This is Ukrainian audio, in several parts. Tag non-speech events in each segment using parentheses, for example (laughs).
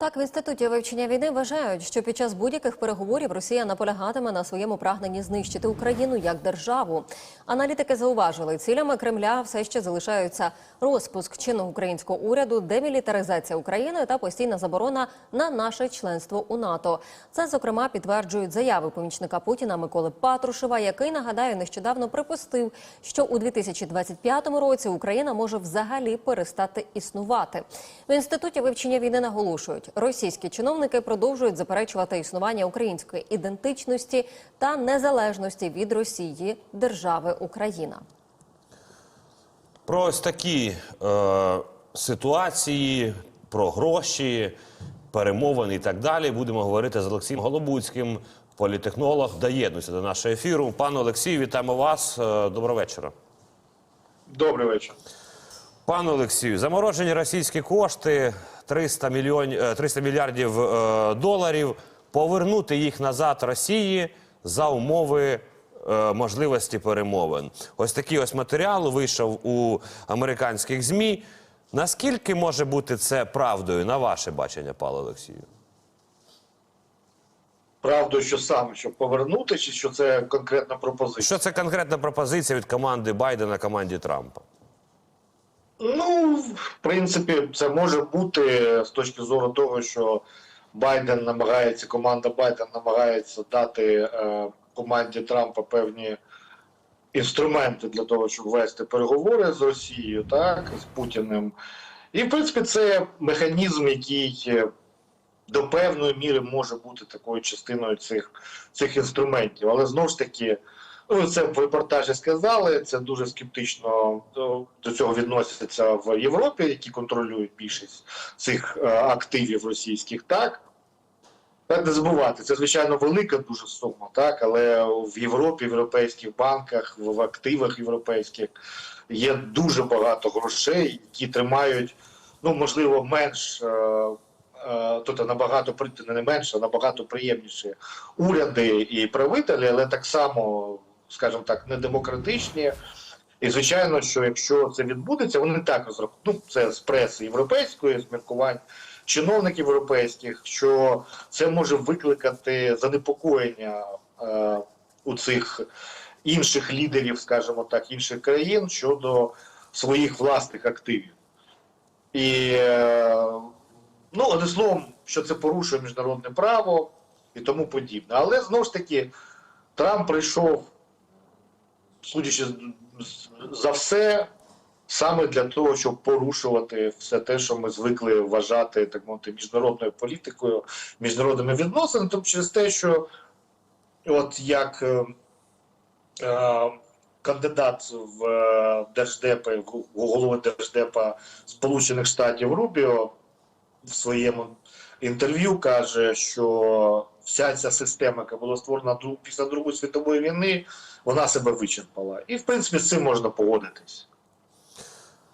Так, в інституті вивчення війни вважають, що під час будь-яких переговорів Росія наполягатиме на своєму прагненні знищити Україну як державу. Аналітики зауважили, цілями Кремля все ще залишаються розпуск чинного українського уряду, демілітаризація України та постійна заборона на наше членство у НАТО. Це зокрема підтверджують заяви помічника Путіна Миколи Патрушева, який нагадаю нещодавно припустив, що у 2025 році Україна може взагалі перестати існувати. В інституті вивчення війни наголошують, російські чиновники продовжують заперечувати існування української ідентичності та незалежності від Росії держави Україна. Про ось такі е, ситуації, про гроші, перемовини і так далі будемо говорити з Олексієм Голобуцьким, політехнолог. Доєднуйся до нашого ефіру. Пане Олексію, вітаємо вас. Е, Доброго вечора. Добрий вечір. Пане Олексію, заморожені російські кошти 300, мільйон, е, 300 мільярдів е, доларів. Повернути їх назад Росії за умови е, можливості перемовин. Ось такий ось матеріал вийшов у американських змі. Наскільки може бути це правдою на ваше бачення, пане Олексію? Правду, що саме, щоб повернути, чи що це конкретна пропозиція? Що це конкретна пропозиція від команди Байдена команді Трампа? Ну, в принципі, це може бути з точки зору того, що Байден намагається, команда Байден намагається дати е, команді Трампа певні інструменти для того, щоб вести переговори з Росією, так, з Путіним. І, в принципі, це механізм, який е, до певної міри може бути такою частиною цих, цих інструментів. Але знову ж таки, ну це в репортажі сказали. Це дуже скептично до, цього відносяться в Європі, які контролюють більшість цих е, активів російських. Так так не забувати, це звичайно велика дуже сума, так але в Європі, в європейських банках, в активах європейських є дуже багато грошей, які тримають, ну можливо, менш. Тобто набагато не менше, а набагато приємніші уряди і правителі, але так само, скажімо так, недемократичні. І звичайно, що якщо це відбудеться, вони так розрахують. Ну, це з преси європейської, з міркувань чиновників європейських, що це може викликати занепокоєння е, у цих інших лідерів, скажімо так, інших країн щодо своїх власних активів. І е, ну, одним словом, що це порушує міжнародне право і тому подібне. Але знову ж таки, Трамп прийшов, судячи за все, саме для того, щоб порушувати все те, що ми звикли вважати так мовити, міжнародною політикою, міжнародними відносинами, тобто через те, що от як е, е, кандидат в е, держдепи, в голови держдепа Сполучених Штатів Рубіо в своєму інтерв'ю каже, що вся ця система, яка була створена після Другої світової війни, вона себе вичерпала. І в принципі з цим можна погодитись.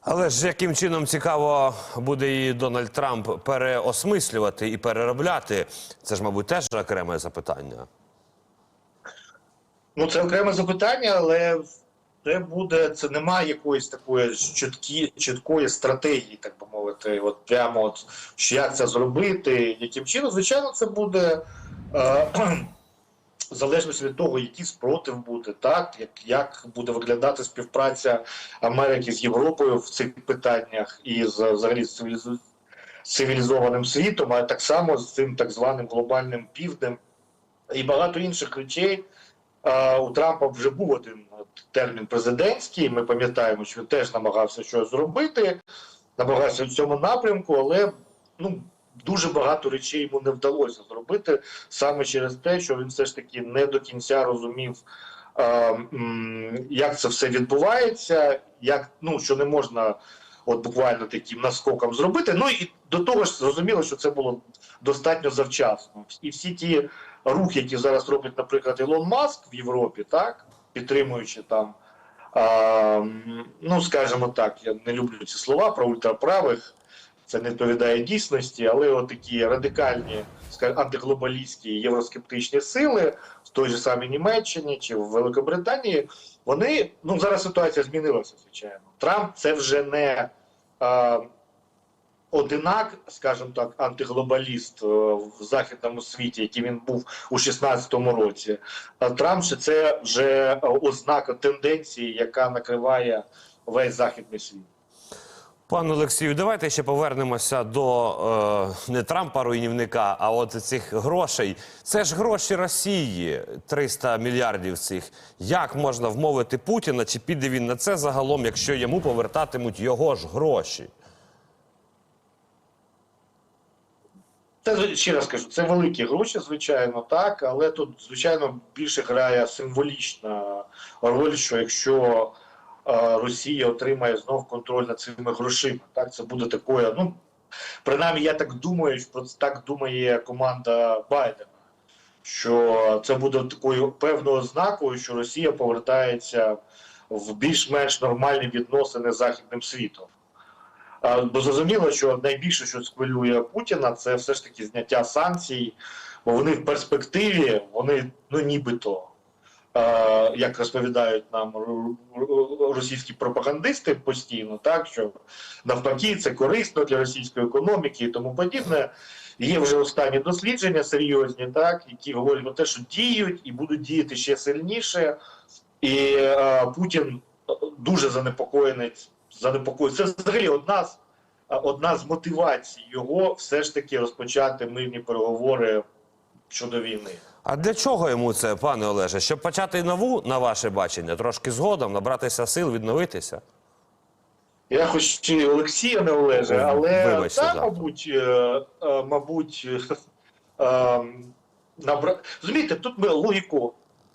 Але ж яким чином цікаво буде і Дональд Трамп переосмислювати і переробляти? Це ж, мабуть, теж окреме запитання. Ну, це окреме запитання, але це буде, це немає якоїсь такої чіткі, чіткої стратегії, так би мовити, от прямо от що як це зробити, яким чином. Звичайно, це буде е, в залежності від того, який спротив буде, так як, як буде виглядати співпраця Америки з Європою в цих питаннях і з взагалі з цивілізованим світом, а так само з цим так званим глобальним півднем і багато інших речей. У Трампа вже був один термін президентський. Ми пам'ятаємо, що він теж намагався щось зробити, намагався в цьому напрямку, але ну дуже багато речей йому не вдалося зробити саме через те, що він все ж таки не до кінця розумів, е, як це все відбувається, як ну що не можна. От буквально таким наскоком зробити. Ну і до того ж зрозуміло, що це було достатньо завчасно. І всі ті рухи, які зараз робить, наприклад, Ілон Маск в Європі, так підтримуючи там, м, ну скажімо так, я не люблю ці слова про ультраправих. Це не відповідає дійсності, але такі радикальні, антиглобалістські євроскептичні сили в той же самій Німеччині чи в Великобританії, вони ну зараз ситуація змінилася, звичайно. Трамп це вже не а, одинак, скажімо так, антиглобаліст е, в західному світі, який він був у 16-му році. А Трамп це вже е, ознака тенденції, яка накриває весь західний світ. Пане Олексію, давайте ще повернемося до е, не Трампа руйнівника, а от цих грошей. Це ж гроші Росії, 300 мільярдів цих. Як можна вмовити Путіна, чи піде він на це загалом, якщо йому повертатимуть його ж гроші? Це ще раз кажу, це великі гроші, звичайно, так, але тут, звичайно, більше грає символічна роль, що якщо Росія отримає знов контроль над цими грошима, так це буде такою. Ну принаймні, я так думаю, що так думає команда Байдена, що це буде такою певною ознакою, що Росія повертається в більш-менш нормальні відносини з західним світом. Бо зрозуміло, що найбільше, що схвилює Путіна, це все ж таки зняття санкцій, бо вони в перспективі, вони ну нібито, як розповідають нам російські пропагандисти постійно, так що навпаки це корисно для російської економіки і тому подібне. Є вже останні дослідження серйозні, так які говорять про те, що діють і будуть діяти ще сильніше. І е, Путін дуже занепокоєний. Це взагалі одна з одна з мотивацій його все ж таки розпочати мирні переговори щодо війни. А для чого йому це, пане Олеже? Щоб почати нову, на ваше бачення, трошки згодом, набратися сил, відновитися? Я хоч і Олексія не Олеже, але вибачте, та, да. мабуть, е, е, мабуть, (laughs) е, набра... розумієте, тут ми логіку.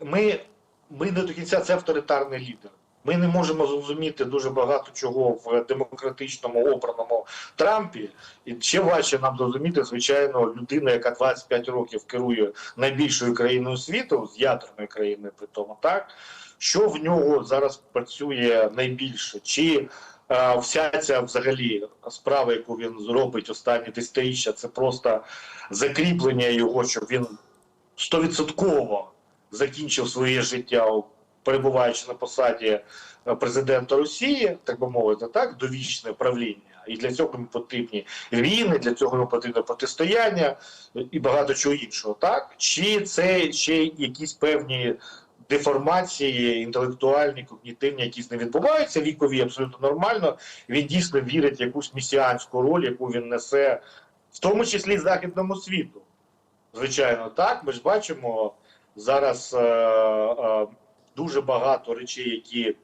Ми, ми не до кінця це авторитарний лідер. Ми не можемо зрозуміти дуже багато чого в демократичному обраному Трампі. І ще важче нам зрозуміти, звичайно, людина, яка 25 років керує найбільшою країною світу, з ядерною країною при тому, так що в нього зараз працює найбільше? Чи е, вся ця взагалі справа, яку він зробить останні десятиріччя, це просто закріплення його, щоб він стовідсотково закінчив своє життя, перебуваючи на посаді е, президента Росії, так би мовити, так довічне правління. І для цього йому потрібні війни, для цього йому потрібне протистояння і багато чого іншого. Так чи це ще якісь певні деформації інтелектуальні, когнітивні, якісь не відбуваються вікові, абсолютно нормально. Він дійсно вірить в якусь месіанську роль, яку він несе, в тому числі західному світу. Звичайно, так. Ми ж бачимо зараз е, е, дуже багато речей, які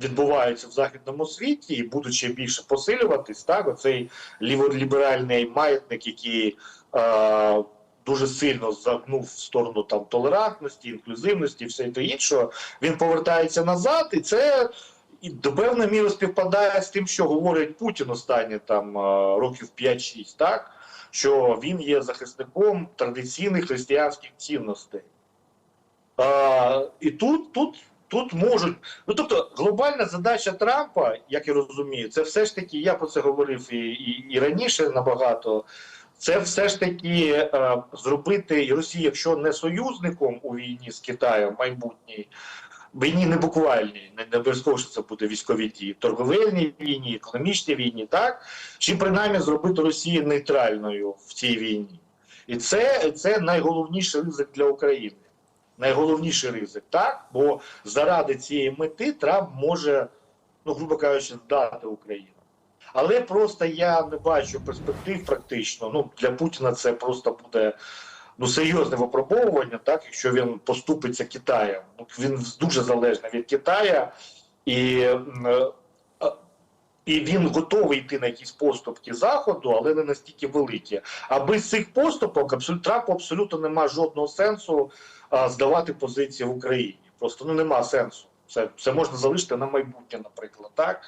відбуваються в західному світі, і будуть ще більше посилюватись. Так, оцей ліволіберальний маятник, який е, дуже сильно загнув в сторону там толерантності, інклюзивності, все те іншого, він повертається назад, і це. І до певної міри співпадає з тим, що говорить Путін останні там е, років 5-6, так що він є захисником традиційних християнських цінностей. А, і тут, тут, тут можуть. Ну тобто, глобальна задача Трампа, як я розумію, це все ж таки, я про це говорив і, і, і раніше набагато. Це все ж таки е, зробити Росію, якщо не союзником у війні з Китаєм майбутній, війні не буквальній, не, обов'язково, що це буде військові дії, торговельній війні, економічній війні, так чи принаймні зробити Росію нейтральною в цій війні, і це, це найголовніший ризик для України. Найголовніший ризик, так бо заради цієї мети Трамп може, ну грубо кажучи, здати Україну. Але просто я не бачу перспектив практично. Ну для Путіна це просто буде ну серйозне випробовування, так якщо він поступиться Китаєм. Ну, Він дуже залежний від Китая, і, і він готовий йти на якісь поступки заходу, але не настільки великі. А без цих поступок Трампу абсолютно немає жодного сенсу а, здавати позиції в Україні. Просто ну нема сенсу. Це, це можна залишити на майбутнє, наприклад, так.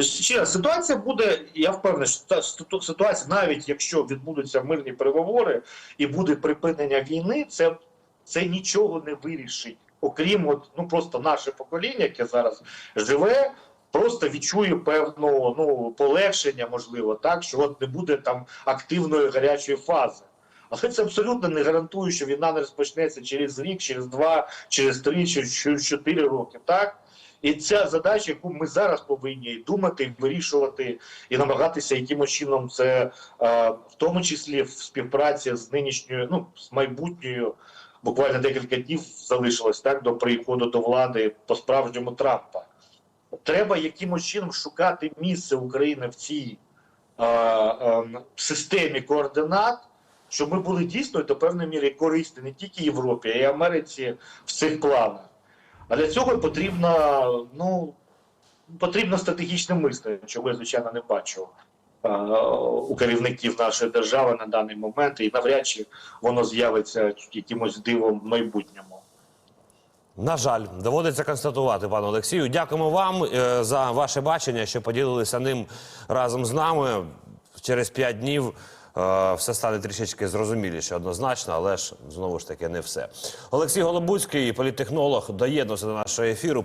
Ще ситуація буде, я впевнений, що та ситуація, навіть якщо відбудуться мирні переговори і буде припинення війни, це, це нічого не вирішить. Окрім от, ну просто наше покоління, яке зараз живе, просто відчує певну ну полегшення, можливо, так що от не буде там активної гарячої фази. Але це абсолютно не гарантує, що війна не розпочнеться через рік, через два, через три, через чотири роки. Так І ця задача, яку ми зараз повинні думати, вирішувати і намагатися якимось чином це е, в тому числі в співпраці з нинішньою, ну з майбутньою. Буквально декілька днів залишилось так до приходу до влади по справжньому Трампа. Треба якимось чином шукати місце України в цій е, е, системі координат, щоб ми були дійсно до певної міри корисні не тільки Європі, а й Америці в цих планах. А для цього потрібно, ну, потрібно стратегічне мислення, чого я, звичайно, не бачу е, у керівників нашої держави на даний момент, і навряд чи воно з'явиться якимось дивом в майбутньому. На жаль, доводиться констатувати, пане Олексію. Дякуємо вам е, за ваше бачення, що поділилися ним разом з нами. Через п'ять днів е, все стане трішечки зрозуміліше однозначно, але ж знову ж таки не все. Олексій Голобуцький, політтехнолог, доєднувся до нашого ефіру.